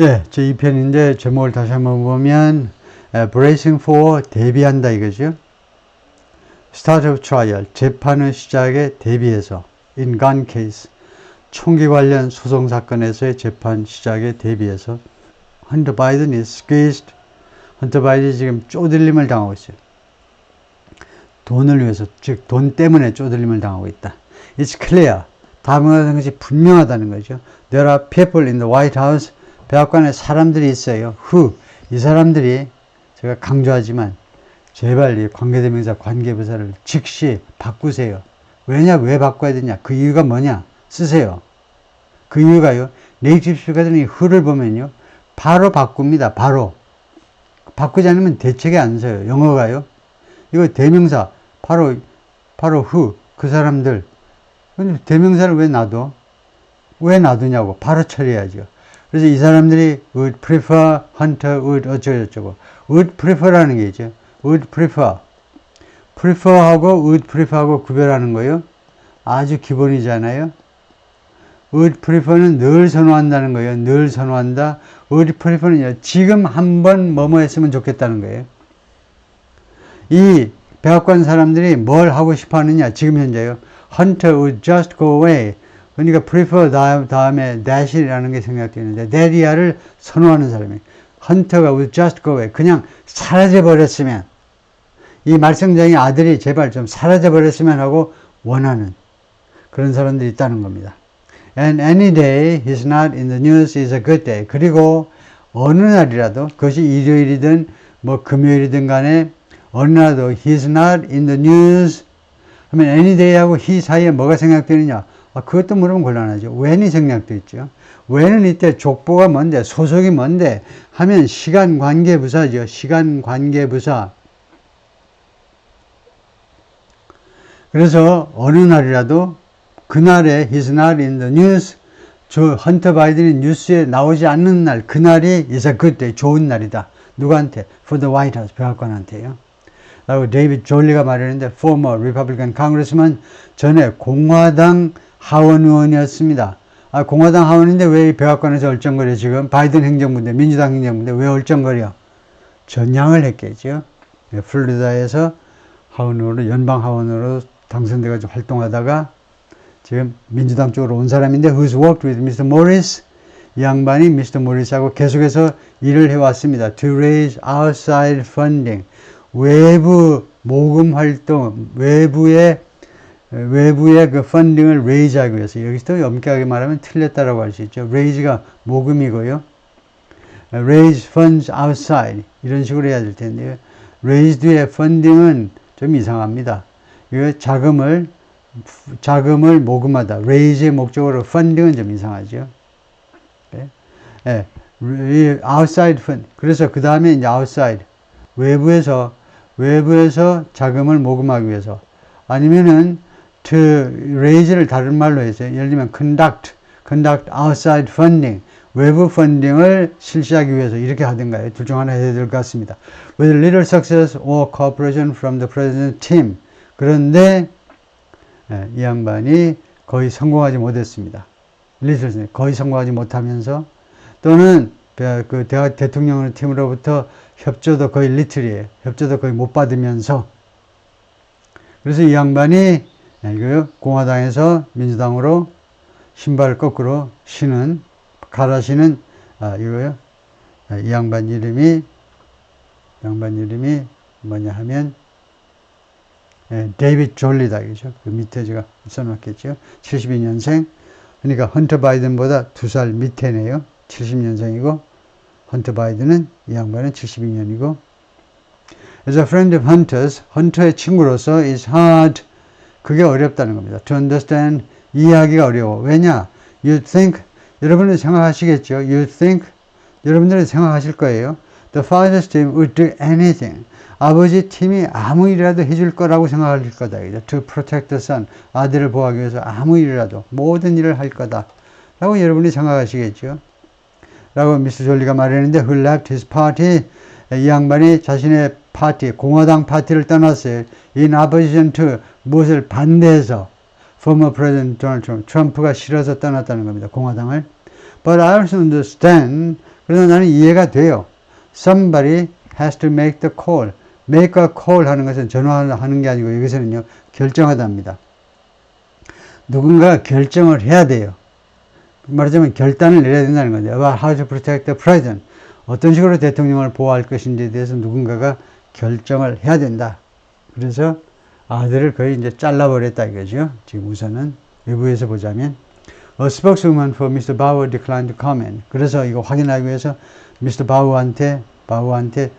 예, 제 2편인데 제목을 다시 한번 보면 에, Bracing for 대비한다 이거죠. Start of trial 재판의 시작에 대비해서 in gun case 총기 관련 소송 사건에서의 재판 시작에 대비해서 헌터 바이든 is squeezed 헌터 바이든이 지금 쪼들림을 당하고 있어요. 돈을 위해서 즉 돈 때문에 쪼들림을 당하고 있다. It's clear 다음과 것이 분명하다는 거죠. There are people in the White House 백악관에 사람들이 있어요. who 이 사람들이 제가 강조하지만 제발 이 관계대명사 관계부사를 즉시 바꾸세요. 왜냐 왜 바꿔야 되냐 그 이유가 뭐냐 쓰세요. 그 이유가요. 네이티브 스피커들이 who를 보면요 바로 바꿉니다. 바로 바꾸지 않으면 대책이 안 서요. 영어가요. 이거 대명사 바로 바로 who 그 사람들 근데 대명사를 왜 놔둬? 왜 놔두냐고 바로 처리해야죠. 그래서 이 사람들이 would prefer hunter would 어쩌고저쩌고 would prefer라는 게 있죠. would prefer prefer하고 would prefer하고 구별하는 거예요. 아주 기본이잖아요. would prefer는 늘 선호한다는 거예요. 늘 선호한다. would prefer는요. 지금 한번 뭐뭐 했으면 좋겠다는 거예요. 이 백악관 사람들이 뭘 하고 싶어 하느냐. 지금 현재요. hunter would just go away. 그러니까 prefer 다음, 다음에 that이라는 게 생각되는데 that이야를 선호하는 사람이 hunter가 would just go away. 그냥 사라져 버렸으면 이 말썽장이 아들이 제발 좀 사라져 버렸으면 하고 원하는 그런 사람들이 있다는 겁니다. And any day he's not in the news is a good day. 그리고 어느 날이라도 그것이 일요일이든 뭐 금요일이든 간에 어느 날도 he's not in the news 하면 any day하고 he 사이에 뭐가 생략되느냐? 아, 그것도 물으면 곤란하죠. when이 생략되어 있죠. when은 이때 족보가 뭔데, 소속이 뭔데 하면 시간 관계 부사죠. 시간 관계 부사. 그래서 어느 날이라도 그날에 he's not in the news 저 헌터 바이든이 뉴스에 나오지 않는 날 그날이 good day 좋은 날이다. 누구한테? For the White House 백악관한테요. 라고 데이비드 졸리가 말했는데 former Republican congressman 전에 공화당 하원 의원이었습니다. 아, 공화당 하원인데 왜이 백악관에서 얼쩡거려 지금 바이든 행정부인데 민주당 행정부인데 왜 얼쩡거려? 전향을 했겠죠. 예, 플로리다에서 하원 의원으로 연방 하원으로 당선돼가지고 활동하다가 지금 민주당 쪽으로 온 사람인데 who's worked with Mr. Morris 이 양반이 Mr. Morris하고 계속해서 일을 해왔습니다. To raise outside funding 외부 모금 활동 외부의 외부의 그 펀딩을 레이즈하기 위해서 여기서 엄격하게 말하면 틀렸다라고 할 수 있죠. 레이즈가 모금이고요. raise funds outside 이런 식으로 해야 될 텐데요. raise 뒤에 펀딩은 좀 이상합니다. 이거 자금을 자금을 모금하다. raise의 목적으로 펀딩은 좀 이상하죠. 네. 네. outside fund. 그래서 그 다음에 이제 outside 외부에서 외부에서 자금을 모금하기 위해서 아니면은 to raise를 다른 말로 해서 예를 들면 conduct, conduct outside funding 외부 펀딩을 실시하기 위해서 이렇게 하든가요. 둘 중 하나 해야 될 것 같습니다. With little success or cooperation from the president team. 그런데 이 양반이 거의 성공하지 못했습니다. little 거의 성공하지 못하면서 또는 그 대통령 팀으로부터 협조도 거의 리틀이에요. 협조도 거의 못 받으면서 그래서 이 양반이 이거 공화당에서 민주당으로 신발 거꾸로 신은 갈아 신은 아 이거요. 이 양반 이름이 양반 이름이 뭐냐 하면 예, 데이빗 졸리다 그죠. 그 밑에 제가 써놨겠죠. 72년생. 그러니까 헌터 바이든보다 두 살 밑에네요. 70년생이고 헌터 바이든은 이 양반은 72년이고 As a friend of Hunter's, 헌터의 친구로서 is hard. 그게 어렵다는 겁니다. To understand, 이해하기가 어려워. 왜냐? You think, 여러분은 생각하시겠죠? You think, 여러분들은 생각하실 거예요. The father's team would do anything. 아버지 팀이 아무 일이라도 해줄 거라고 생각할 거다. To protect the son. 아들을 보호하기 위해서 아무 일이라도, 모든 일을 할 거다. 라고 여러분이 생각하시겠죠? 라고 미스 졸리가 말했는데 who left his party 이 양반이 자신의 파티 공화당 파티를 떠났어요. in opposition to 무엇을 반대해서 former president Donald Trump 트럼프가 싫어서 떠났다는 겁니다. 공화당을 but I also understand 그래서 나는 이해가 돼요. Somebody has to make the call. make a call 하는 것은 전화하는 게 아니고 여기서는요, 결정하답니다. 누군가 결정을 해야 돼요. 말하자면 결단을 내려야 된다는 건데, about how to protect the president. 어떤 식으로 대통령을 보호할 것인지에 대해서 누군가가 결정을 해야 된다. 그래서 아들을 거의 이제 잘라버렸다 이거죠. 지금 우선은 외부에서 보자면. A spokeswoman for Mr. Bauer declined to comment. 그래서 이거 확인하기 위해서 Mr. 바우한테, 바우한테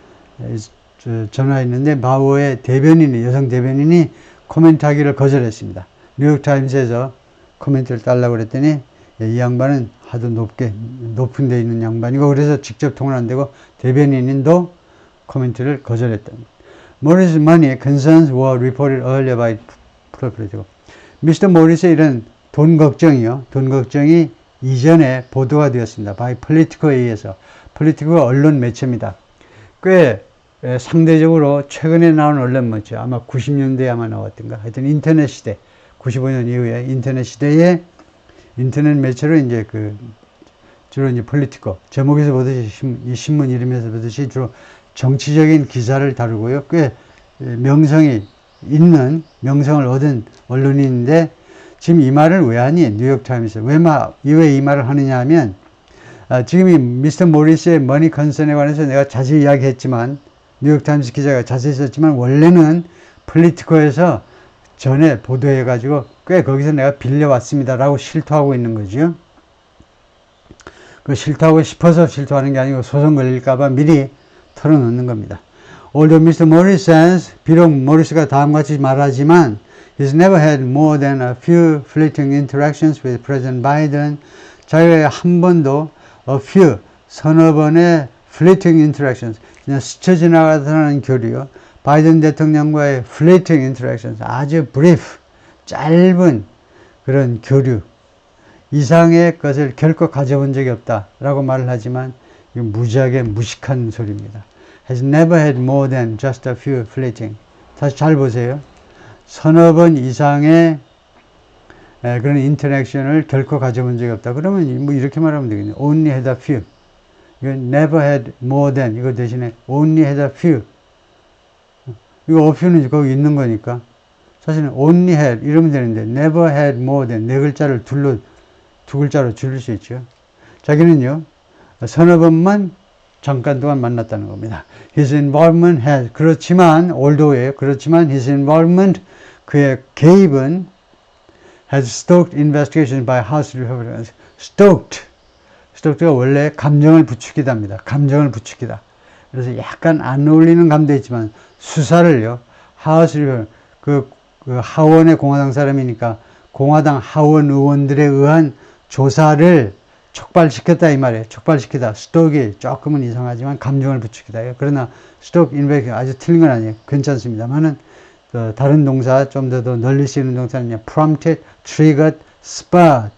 전화했는데 바우의 대변인이, 여성 대변인이 코멘트 하기를 거절했습니다. 뉴욕타임스에서 코멘트를 달라고 그랬더니 이 양반은 하도 높게, 높은 데 있는 양반이고 그래서 직접 통화 안 되고 대변인도 코멘트를 거절했다. Morris' money concerns were reported earlier by 프로프레티고. 미스터 모리스의 이런 돈 걱정이요. 돈 걱정이 이전에 보도가 되었습니다. by Politico에 의해서. Politico가 언론 매체입니다. 꽤 에, 상대적으로 최근에 나온 언론 매체, 아마 90년대에 아마 나왔던가. 하여튼 인터넷 시대, 95년 이후에 인터넷 시대에 인터넷 매체로 이제 그 주로 이제 폴리티코 제목에서 보듯이 신- 이 신문 이름에서 보듯이 주로 정치적인 기사를 다루고요. 꽤 명성이 있는 명성을 얻은 언론인인데 지금 이 말을 왜 하니? 뉴욕 타임스 왜왜 이 말을 하느냐 하면 아, 지금 이 미스터 모리스의 머니 컨선에 관해서 내가 자세히 이야기했지만 뉴욕 타임스 기자가 자세히 썼지만 원래는 폴리티코에서 전에 보도해 가지고 꽤 거기서 내가 빌려왔습니다 라고 실토하고 있는 거죠. 그 실토하고 싶어서 실토하는 게 아니고 소송 걸릴까봐 미리 털어놓는 겁니다. Although Mr. Morris says, 비록 모리스가 다음같이 말하지만, he's never had more than a few fleeting interactions with President Biden. 자기가 한 번도 a few, 서너 번의 fleeting interactions, 그냥 스쳐 지나가는 교류요. 바이든 대통령과의 fleeting interactions, 아주 brief, 짧은 그런 교류 이상의 것을 결코 가져본 적이 없다라고 말을 하지만 무지하게 무식한 소리입니다. has never had more than just a few fleeting. 다시 잘 보세요. 서너 번 이상의 에, 그런 인터랙션을 결코 가져본 적이 없다. 그러면 뭐 이렇게 말하면 되겠네요. only had a few. 이건 never had more than 이거 대신에 only had a few. 이거 a few는 거기 있는 거니까. 사실은 only had 이러면 되는데 never had more than 네 글자를 둘러 두 글자로 줄일 수 있죠. 자기는요 서너 번만 잠깐 동안 만났다는 겁니다. His involvement has 그렇지만 although에 그렇지만 his involvement 그의 개입은 has stoked investigation by House Republicans. stoked stoked가 원래 감정을 부추기다입니다. 감정을 부추기다. 그래서 약간 안 어울리는 감도 있지만 수사를요 하우스 그, 그 하원의 공화당 사람이니까 공화당 하원 의원들에 의한 조사를 촉발시켰다 이 말이에요. 촉발시키다. 스톡이 조금은 이상하지만 감정을 부추기다요. 그러나 스톡 인베 아주 틀린 건 아니에요. 괜찮습니다만은 어, 다른 동사 좀 더 더 널리 쓰이는 동사는 prompted, triggered, spurred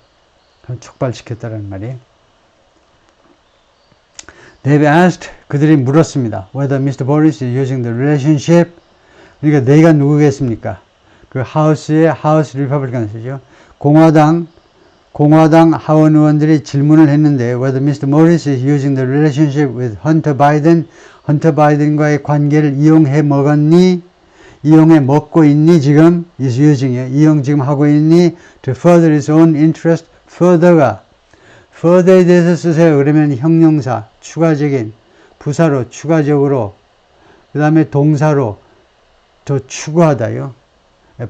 촉발시켰다는 말이에요. They've asked 그들이 물었습니다. Whether Mr. Boris is using the relationship 그러니까 내가 누구겠습니까? 그 하우스의 하우스 리퍼블리칸스죠. 공화당 공화당 하원 의원들이 질문을 했는데 whether Mr. Morris is using the relationship with Hunter Biden, 헌터 바이든과의 관계를 이용해 먹었니? 이용해 먹고 있니 지금? is using이요. 이용 지금 하고 있니? to further his own interest. further가 further에 대해서 쓰세요. 그러면 형용사, 추가적인 부사로 추가적으로 그 다음에 동사로 더 추구하다요.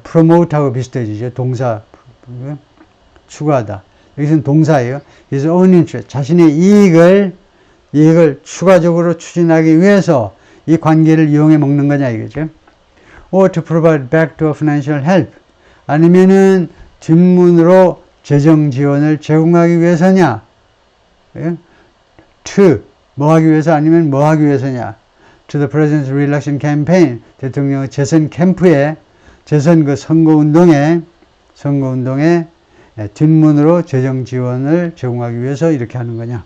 promote하고 비슷해지죠. 동사 추구하다. 여기서는 동사예요. his own interest, 자신의 이익을 이익을 추가적으로 추진하기 위해서 이 관계를 이용해 먹는 거냐 이거죠. or to provide backdoor financial help 아니면은 뒷문으로 재정 지원을 제공하기 위해서냐? 예? to 뭐 하기 위해서 아니면 뭐 하기 위해서냐? to the president's re-election campaign 대통령 재선 캠프에 재선 그 선거 운동에 선거 운동에 예, 뒷문으로 재정 지원을 제공하기 위해서 이렇게 하는 거냐.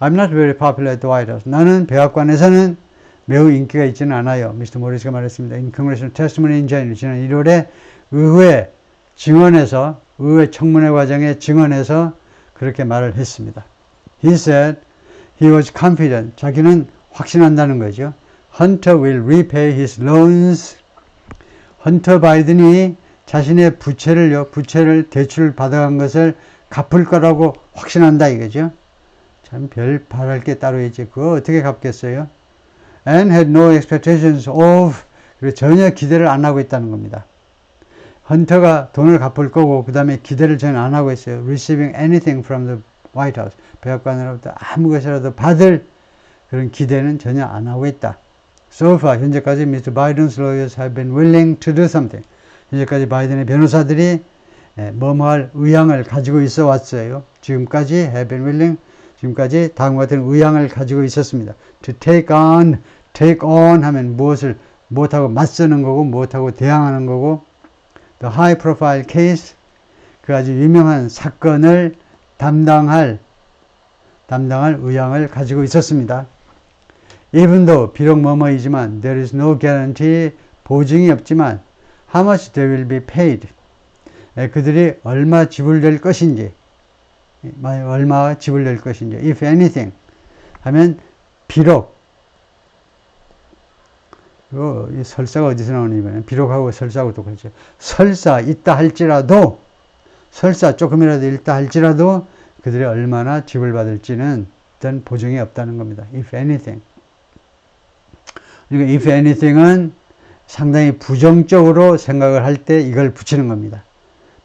I'm not very popular at the White House. 나는 백악관에서는 매우 인기가 있지는 않아요. 미스터 모리스가 말했습니다. In Congressional Testimony in January, 지난 1월에 의회 증언에서, 의회 청문회 과정에 증언에서 그렇게 말을 했습니다. He said He was confident. 자기는 확신한다는 거죠. Hunter will repay his loans. 헌터 바이든이 자신의 부채를요, 부채를 대출 받아간 것을 갚을 거라고 확신한다 이거죠. 참 별 바랄 게 따로 있지. 그거 어떻게 갚겠어요? And had no expectations of 그리고 전혀 기대를 안 하고 있다는 겁니다. 헌터가 돈을 갚을 거고 그 다음에 기대를 전혀 안 하고 있어요. Receiving anything from the White House 백악관으로부터 아무 것이라도 받을 그런 기대는 전혀 안 하고 있다. So far 현재까지 Mr. Biden's lawyers have been willing to do something. 현재까지 바이든의 변호사들이 예, 뭐뭐할 의향을 가지고 있어 왔어요. 지금까지 been willing 지금까지 다음과 같은 의향을 가지고 있었습니다. To take on, take on 하면 무엇을 무엇하고 맞서는 거고 무엇하고 대항하는 거고 the high profile case 그 아주 유명한 사건을 담당할 담당할 의향을 가지고 있었습니다. Even though 비록 뭐뭐이지만 there is no guarantee 보증이 없지만 how much they will be paid 예, 그들이 얼마 지불될 것인지 얼마 지불될 것인지 if anything 하면 비록 이거 이 설사가 어디서 이번에 비록하고 설사하고 똑같죠. 설사 있다 할지라도 설사 조금이라도 있다 할지라도 그들이 얼마나 지불받을지는 일단 보증이 없다는 겁니다. if anything. 그러니까 if anything은 상당히 부정적으로 생각을 할 때 이걸 붙이는 겁니다.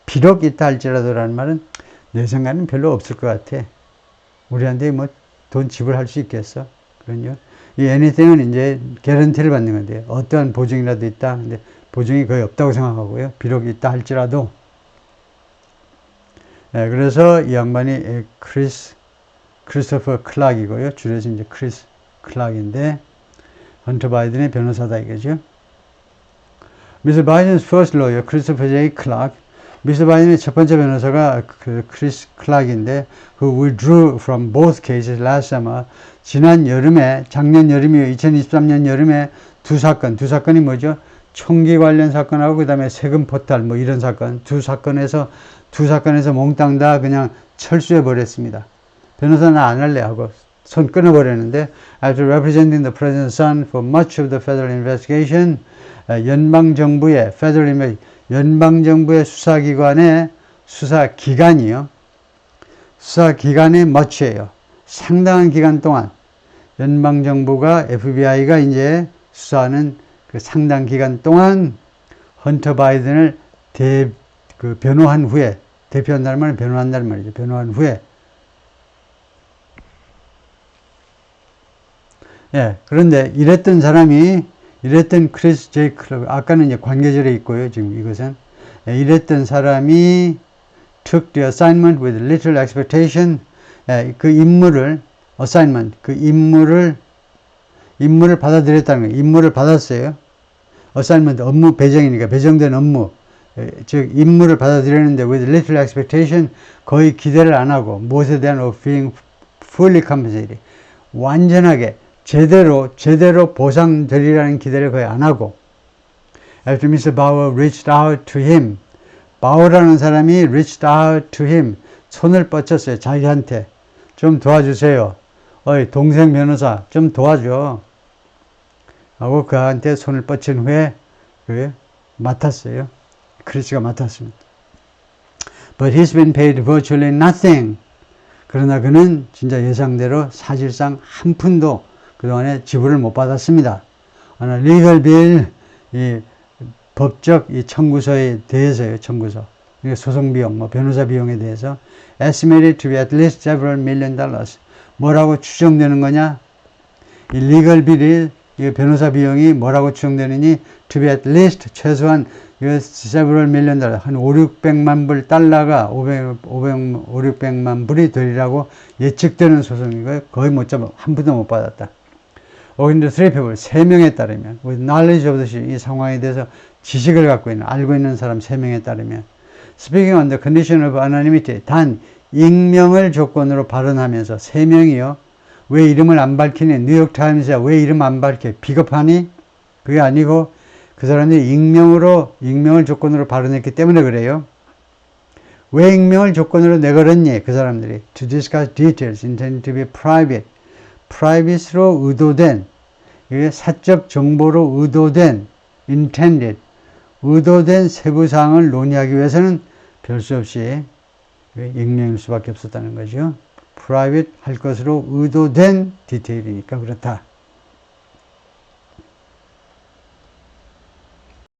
비록 있다 할지라도라는 말은 내 생각은 별로 없을 것 같아. 우리한테 뭐 돈 지불할 수 있겠어? 그런요. 이 anything은 이제 개런티를 받는 건데 어떠한 보증이라도 있다. 근데 보증이 거의 없다고 생각하고요. 비록 있다 할지라도. 네, 그래서 이 양반이 크리스 크리스토퍼 클락이고요. 줄여서 이제 크리스 클락인데 헌터 바이든의 변호사다 이거죠. 미스 바이든's first lawyer, 크리스토퍼 제이 클락. 미스 바이든의 첫 번째 변호사가 그 크리스 클락인데 그 withdrew from both cases last summer. 지난 여름에 작년 여름이요 2023년 여름에 두 사건 두 사건이 뭐죠? 총기 관련 사건하고 그 다음에 세금 포탈 뭐 이런 사건 두 사건에서 두 사건에서 몽땅 다 그냥 철수해 버렸습니다. 변호사는 안 할래 하고 손 끊어 버렸는데 after representing the president's son for much of the federal investigation 연방 정부의 federal 연방 정부의 수사 기관의 수사 기관이요. 수사 기관의 much예요. 상당한 기간 동안 연방 정부가 FBI가 이제 수사하는 그 상당 기간 동안 헌터 바이든을 대, 그 변호한 후에 대표한다는 말은 변호한다는 말이죠. 변호한 후에 예, 그런데 이랬던 사람이 이랬던 크리스 제이 클럽 아까는 이제 관계절에 있고요. 지금 이것은 예, 이랬던 사람이 took the assignment with little expectation 예, 그 임무를 assignment 그 임무를 임무를 받아들였다는 거예요. 임무를 받았어요. assignment 업무 배정이니까 배정된 업무 예, 즉 임무를 받아들였는데 with little expectation 거의 기대를 안 하고 무엇에 대한 of being fully compensated 완전하게 제대로 제대로 보상되리라는 기대를 거의 안 하고 after Mr. Bauer reached out to him 바우라는 사람이 reached out to him 손을 뻗쳤어요 자기한테. 좀 도와주세요. 어이 동생 변호사 좀 도와줘. 하고 그한테 손을 뻗친 후에 그 맡았어요. 크리스가 맡았습니다. But he's been paid virtually nothing. 그러나 그는 진짜 예상대로 사실상 한 푼도 그동안에 지불을 못 받았습니다. 하나 리걸 빌, 이 법적 이 청구서에 대해서요, 청구서. 소송 비용, 뭐 변호사 비용에 대해서 estimated to be at least several million dollars. 뭐라고 추정되는 거냐? 이 리걸 빌이 이 변호사 비용이 뭐라고 추정되느니 to be at least 최소한 several million dollar 한 5, 600만 불 달러가 500, 500, 5, 600만 불이 되리라고 예측되는 소송이고요. 거의 못 잡아 한 푼도 못 받았다. 어긴드 three people, 세 명에 따르면, with knowledge of the 이 상황에 대해서 지식을 갖고 있는, 알고 있는 사람 세 명에 따르면, speaking on the condition of anonymity, 단, 익명을 조건으로 발언하면서 세 명이요. 왜 이름을 안 밝히니? 뉴욕타임스야 왜 이름 안 밝혀? 비겁하니? 그게 아니고 그 사람들이 익명으로, 익명을 조건으로 발언했기 때문에 그래요. 왜 익명을 조건으로 내걸었니? 그 사람들이. To discuss details intended to be private. 프라이빗으로 의도된 이게 사적 정보로 의도된 intended 의도된 세부 사항을 논의하기 위해서는 별 수 없이 익명일 수밖에 없었다는 거죠. 프라이빗 할 것으로 의도된 디테일이니까 그렇다.